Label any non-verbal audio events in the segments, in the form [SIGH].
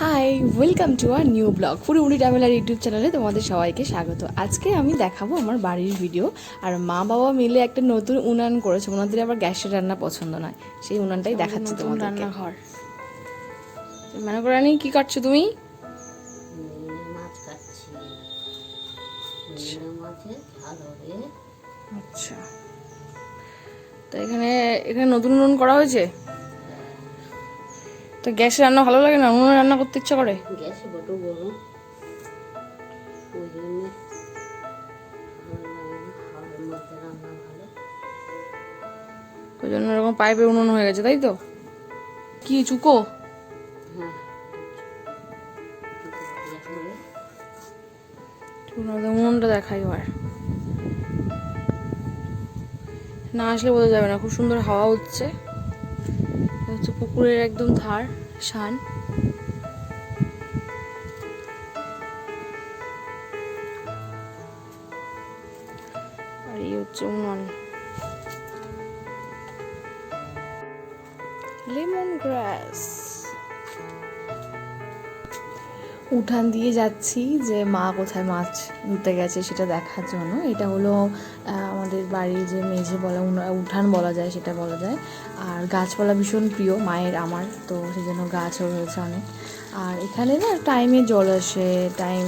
Hi welcome to our new blog পুরোপুরি traveller YouTube চ্যানেলে তোমাদের সবাইকে স্বাগত। আজকে আমি দেখাবো আমার বাড়ির ভিডিও আর মা বাবা মিলে একটা নতুন উনান করেছে। ওনাদের আবার গ্যাসের রান্না পছন্দ নয়। সেই উনানটাই দেখাচ্ছি তোমাদের রান্নাঘর। মানে করে নি কি কাটছো। তুমি হবে। আচ্ছা। তো এখানে এখানে নতুন উনুন করা হয়েছে? তো গ্যাসে রান্না ভালো লাগে না? উনুনে রান্না করতে ইচ্ছা করে? গ্যাসে বড় গরম। ওই জন্যে ওই এরকম পাইপের উনুন হয়ে গেছে তাই তো? কি চুকো? উনুনটা দেখাই এবার। না আসলে বোঝা যাবে না খুব সুন্দর হাওয়া হচ্ছে হচ্ছে পুকুরের একদম ধার, শান। আর এই হচ্ছে উনুন। Lemon grass. উঠান দিয়ে যাচ্ছি যে মা কোথায় মাছ ধুতে গেছে সেটা দেখার জন্য। এটা হলো আমাদের বাড়ির যে মেঝে বলা উঠান বলা যায় সেটা বলা যায়। আর গাছপালা ভীষণ প্রিয় মায়ের আমার। তো সেই জন্য গাছও রয়েছে অনেক। আর এখানে না টাইমে জল আসে টাইম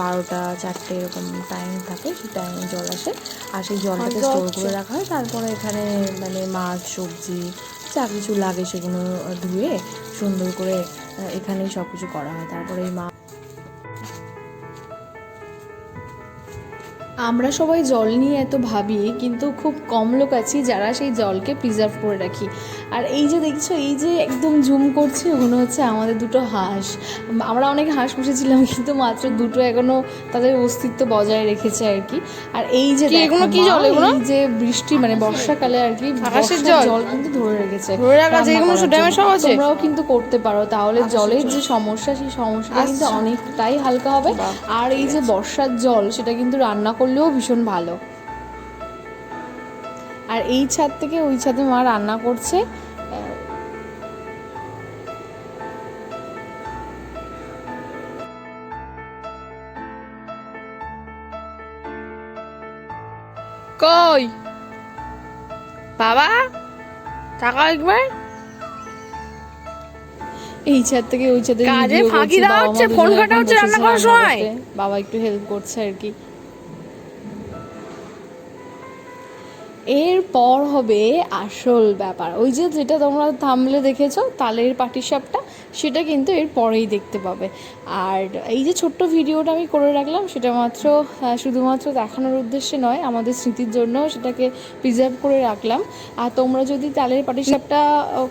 বারোটা চারটে এরকম টাইম থাকে সেই টাইমে জল আসে। আর সেই জলটাকে স্টোর করে রাখা হয়। তারপরে এখানে মানে মাছ সবজি যা কিছু লাগে সেগুলো ধুয়ে সুন্দর করে এখানেই সব কিছু করা হয়। তারপরে এই মা আমরা সবাই জল নিয়ে এত ভাবি কিন্তু খুব কম লোক আছি যারা সেই জলকে প্রিজার্ভ করে রাখি আর এই যে দেখছ এই যে একদম জুম করছে ওগুলো হচ্ছে আমাদের দুটো হাঁস আমরা অনেক হাঁস পুষেছিলাম কিন্তু মাত্র দুটো এখনও তাদের অস্তিত্ব বজায় রেখেছে আর কি আর এই যে কি এগুলো কি জল এগুলো? এই যে বৃষ্টি মানে বর্ষাকালে আর কি বর্ষার জল? কিন্তু ধরে রেখেছে ধরে রাখা এগুলো সব আছে? তোমরাও কিন্তু করতে পারো তাহলে জলের যে সমস্যা সেই সমস্যাটা কিন্তু আচ্ছা। অনেকটাই হালকা হবে আর এই যে বর্ষার জল সেটা কিন্তু রান্না করলেও ভীষণ ভালো। আর এই ছাদ থেকে ওই ছাদে মা রান্না করছে কই? বাবা? টাকা একবার? এই ছাদ থেকে ওই ছাদে কাজে ফাঁকি দেওয়া হচ্ছে, ফোন ঘাটা হচ্ছে রান্না করার সময়। বাবা একটু হেল্প করছে আর কি। এরপর হবে আসল ব্যাপার। ওই যে যেটা তোমরা থামলে দেখেছ তালের পাটিসাপটা সেটা কিন্তু এর পরেই দেখতে পাবে। আর এই যে ছোট্ট ভিডিওটা আমি করে রাখলাম সেটা মাত্র শুধুমাত্র দেখানোর উদ্দেশ্যে নয় আমাদের স্মৃতির জন্য সেটাকে প্রিজার্ভ করে রাখলাম। আর তোমরা যদি তালের পাটিসাপটা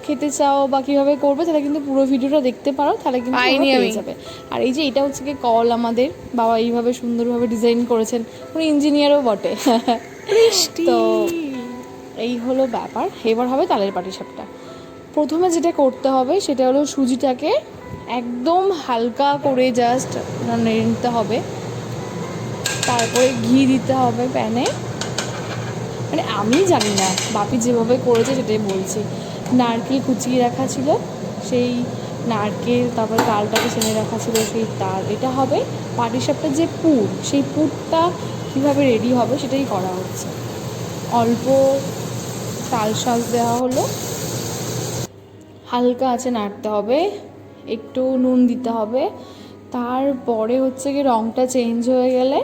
খেতে চাও বা কীভাবে করবে তাহলে কিন্তু পুরো ভিডিওটা দেখতে পারো তাহলে কিন্তু পেয়ে যাবে। আর এই যে এটা হচ্ছে কি কল আমাদের বাবা এইভাবে সুন্দরভাবে ডিজাইন করেছেন উনি ইঞ্জিনিয়ারও বটে। তো এই হলো ব্যাপার। এবার হবে তালের পাটিসাপটা। প্রথমে যেটা করতে হবে সেটা হলো সুজিটাকে একদম হালকা করে জাস্ট নেড়ে নিতে হবে। তারপরে ঘি দিতে হবে প্যানে। মানে আমি জানি না, বাপি যেভাবে করেছে সেটাই বলছি। নারকেল কুচিয়ে রাখা ছিল, সেই নারকেল, তারপরে তালটাকে ছেনে রাখা ছিল, সেই তাল। এটা হবে পাটিসাপটার যে পুর, সেই পুরটা কীভাবে রেডি হবে সেটাই করা হচ্ছে। অল্প তাল শাঁস দেওয়া হলো। হালকা আছে নাড়তে হবে, একটু নুন দিতে হবে। তারপরে হচ্ছে কি রঙটা চেঞ্জ হয়ে গেলে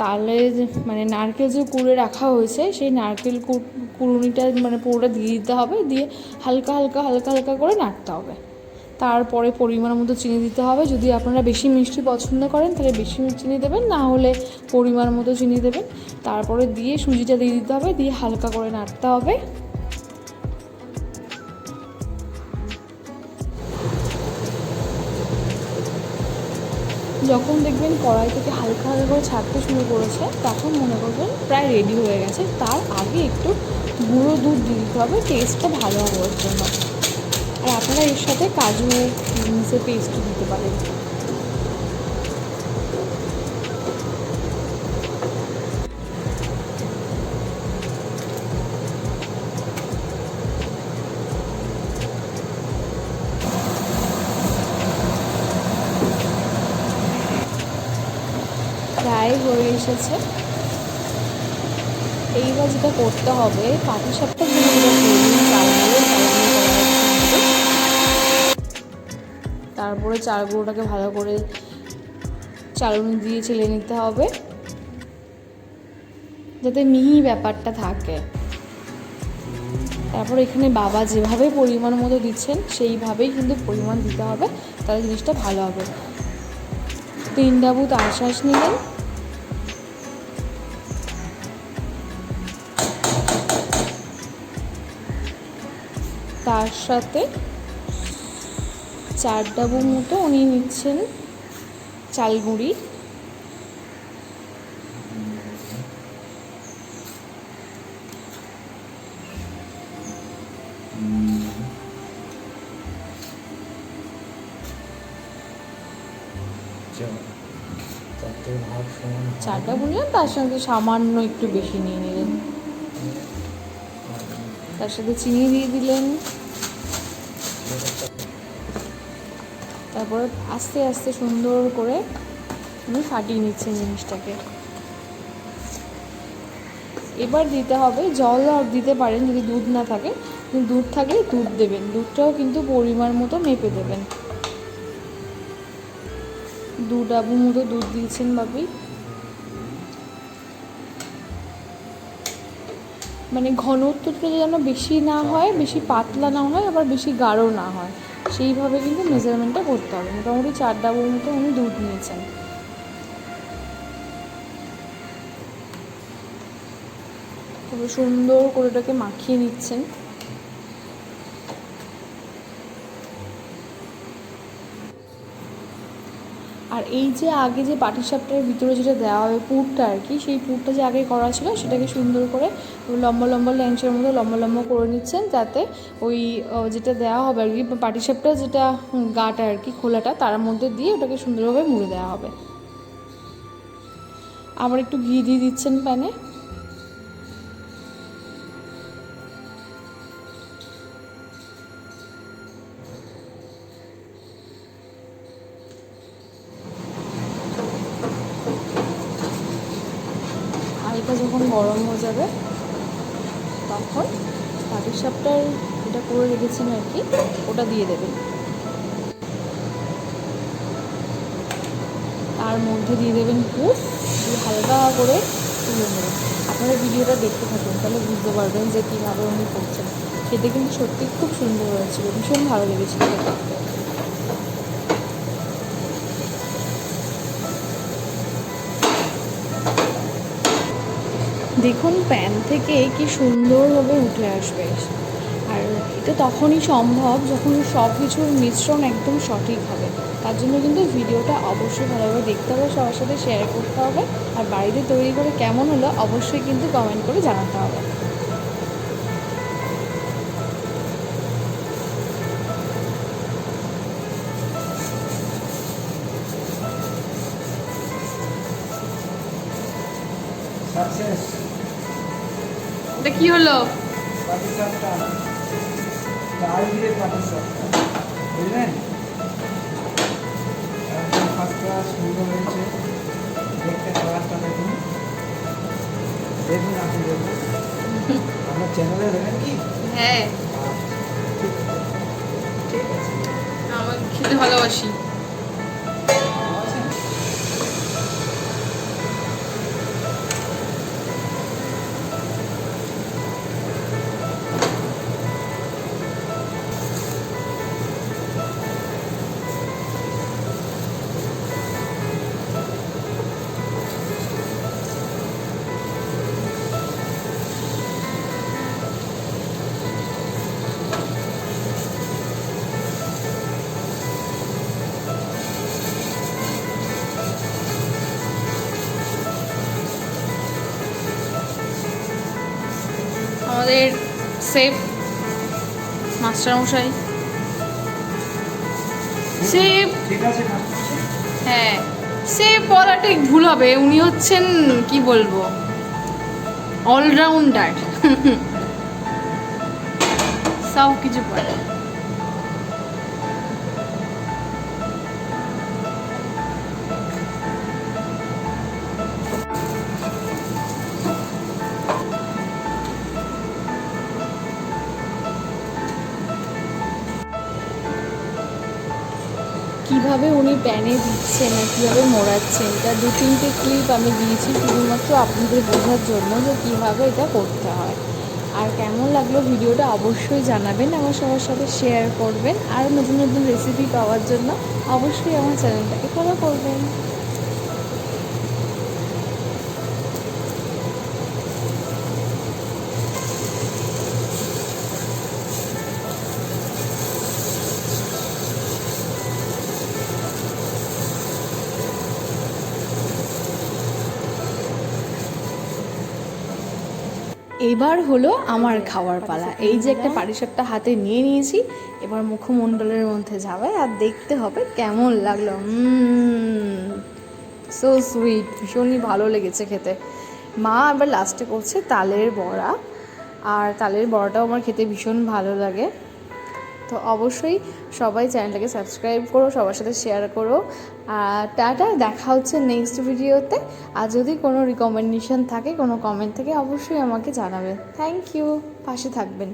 তাহলে মানে নারকেল যে কুড়ে রাখা হয়েছে, সেই নারকেল কুড়ুনিটা মানে পুরোটা দিয়ে দিতে হবে, দিয়ে হালকা হালকা হালকা হালকা করে নাড়তে হবে। তারপরে পরিমাণ মতো চিনি দিতে হবে। যদি আপনারা বেশি মিষ্টি পছন্দ করেন, তাহলে বেশি চিনি দেবেন, না হলে পরিমাণ মতো চিনি দেবেন। তারপরে দিয়ে সুজিটা দিয়ে দিতে হবে, দিয়ে হালকা করে নাড়তে হবে। যখন দেখবেন কড়াই থেকে হালকা হালকা করে ছাড়তে শুরু করেছে, তখন মনে করবেন প্রায় রেডি হয়ে গেছে। তার আগে একটু গুঁড়ো দুধ দিয়ে দিতে হবে টেস্টটা ভালো হওয়ার জন্য। আর আপনারা এর সাথে কাজু মিশে পেস্ট দিতে পারেন। প্রায় হয়ে এসেছে। এইবার যেটা করতে হবে, পাটি সাপটা তারপরে চালগুলোটাকে ভালো করে চালনি দিয়ে ছেলে নিতে হবে। যাতে মিহি ব্যাপারটা থাকে। তারপর এখানে বাবা যেভাবে পরিমাণ মতো দিচ্ছেন, সেইভাবেই কিন্তু পরিমাণ দিতে হবে, তাহলে জিনিসটা ভালো হবে। তিন ডাবু তার শ্বাস নিলেন। তার সাথে চার ডাবু মতো উনি নিচ্ছেন চারটে ভাগ চারটা বুনলেন তার সঙ্গে সামান্য একটু বেশি নিয়ে নিলেন। তার সাথে চিনি দিয়ে দিলেন। তারপরে আস্তে আস্তে সুন্দর করে উনি ফাটিয়ে নিচ্ছেন জিনিসটাকে। এবার দিতে হবে জল, আর দিতে পারেন যদি দুধ না থাকে। দুধ থাকলে দুধ দেবেন। দুধটাও কিন্তু পরিমাণ মতো মেপে দেবেন। দু ডাবু মতো দুধ দিয়েছেন বাপি। মানে ঘনত্বটা যেন বেশি না হয়, বেশি পাতলা না হয়, আবার বেশি গাঢ় না হয়। সেইভাবে কিন্তু মেজারমেন্টটা করতে হবে। মোটামুটি চার ডাবুর মতো উনি দুধ নিয়েছেন। খুব সুন্দর করে ওটাকে মাখিয়ে নিচ্ছেন। আর এই যে আগে যে পাটিসাপটার ভিতরে যেটা দেওয়া হবে পুরটা আর কি, সেই পুরটা যে আগে করা ছিল সেটাকে সুন্দর করে লম্বা লম্বা ল্যাংচের মতো লম্বা লম্বা করে নিচ্ছেন যাতে ওই যেটা দেওয়া হবে আর কি, পাটিসাপটা যেটা গাটা আর কি, খোলাটা তার মধ্যে দিয়ে ওটাকে সুন্দরভাবে মুড়ে দেওয়া হবে। আবার একটু ঘি দিয়ে দিচ্ছেন প্যানে। হালকা যখন গরম হয়ে যাবে, তখন পাটির সাপটার এটা করে রেখেছেন আর কি, ওটা দিয়ে দেবেন তার মধ্যে দিয়ে দেবেন পুর, দিয়ে হালকা করে তুলে নেবেন। আপনারা ভিডিওটা দেখতে থাকুন, তাহলে বুঝতে পারবেন যে কীভাবে উনি করছেন। খেতে কিন্তু সত্যি খুব সুন্দর হয়েছিল, ভীষণ ভালো লেগেছিল দেখুন, প্যান থেকে কি সুন্দরভাবে উঠে আসবে। আর এটা তখনই সম্ভব যখন সব কিছুর মিশ্রণ একদম সঠিক হবে। তার জন্য কিন্তু ভিডিওটা অবশ্যই ভালোভাবে দেখতে হবে, সবার সাথে শেয়ার করতে হবে। আর বাড়িতে তৈরি করে কেমন হলো অবশ্যই কিন্তু কমেন্ট করে জানাতে হবে। সাকসেস এটা কি হলো? বুঝলেন ফার্স্ট ক্লাস সুন্দর হয়েছে দেখতে কালারটা দেখুন দেখুন আপনি দেখুন আপনার চ্যানেলে দেবেন কি হ্যাঁ। ঠিক আছে। আমার খেতে ভালোবাসি। আমাদের সেফ মাস্টারমশাই। সেফ হ্যাঁ সে বলাটা ভুল হবে। উনি হচ্ছেন কি বলব অলরাউন্ডার [LAUGHS] সব কিছু পারে কীভাবে উনি প্যানে দিচ্ছেন আর কীভাবে মোড়াচ্ছেন, এটা দু তিনটে ক্লিপ আমি দিয়েছি শুধুমাত্র আপনাদের বোঝার জন্য যে কীভাবে এটা করতে হয়। আর কেমন লাগল ভিডিওটা অবশ্যই জানাবেন, আমার সবার সাথে শেয়ার করবেন, আর নতুন নতুন রেসিপি পাওয়ার জন্য অবশ্যই আমার চ্যানেলটাকে ফলো করবেন। এবার হলো আমার খাওয়ার পালা। এই যে একটা পাটিসাপটা হাতে নিয়ে নিয়েছি, এবার মুখমণ্ডলের মধ্যে যাবে আর দেখতে হবে কেমন লাগল। সো সুইট ভীষণই ভালো লেগেছে খেতে। মা আবার লাস্টে করছে তালের বড়া, আর তালের বড়াটাও আমার খেতে ভীষণ ভালো লাগে। তো অবশ্যই সবাই চ্যানেলটাকে সাবস্ক্রাইব করো, সবার সাথে শেয়ার করো। আর টাটা, দেখা হচ্ছে নেক্সট ভিডিওতে আর যদি কোনো রিকমেন্ডেশন থাকে, কোনো কমেন্ট থেকে, অবশ্যই আমাকে জানাবেন। থ্যাংক ইউ পাশে থাকবেন।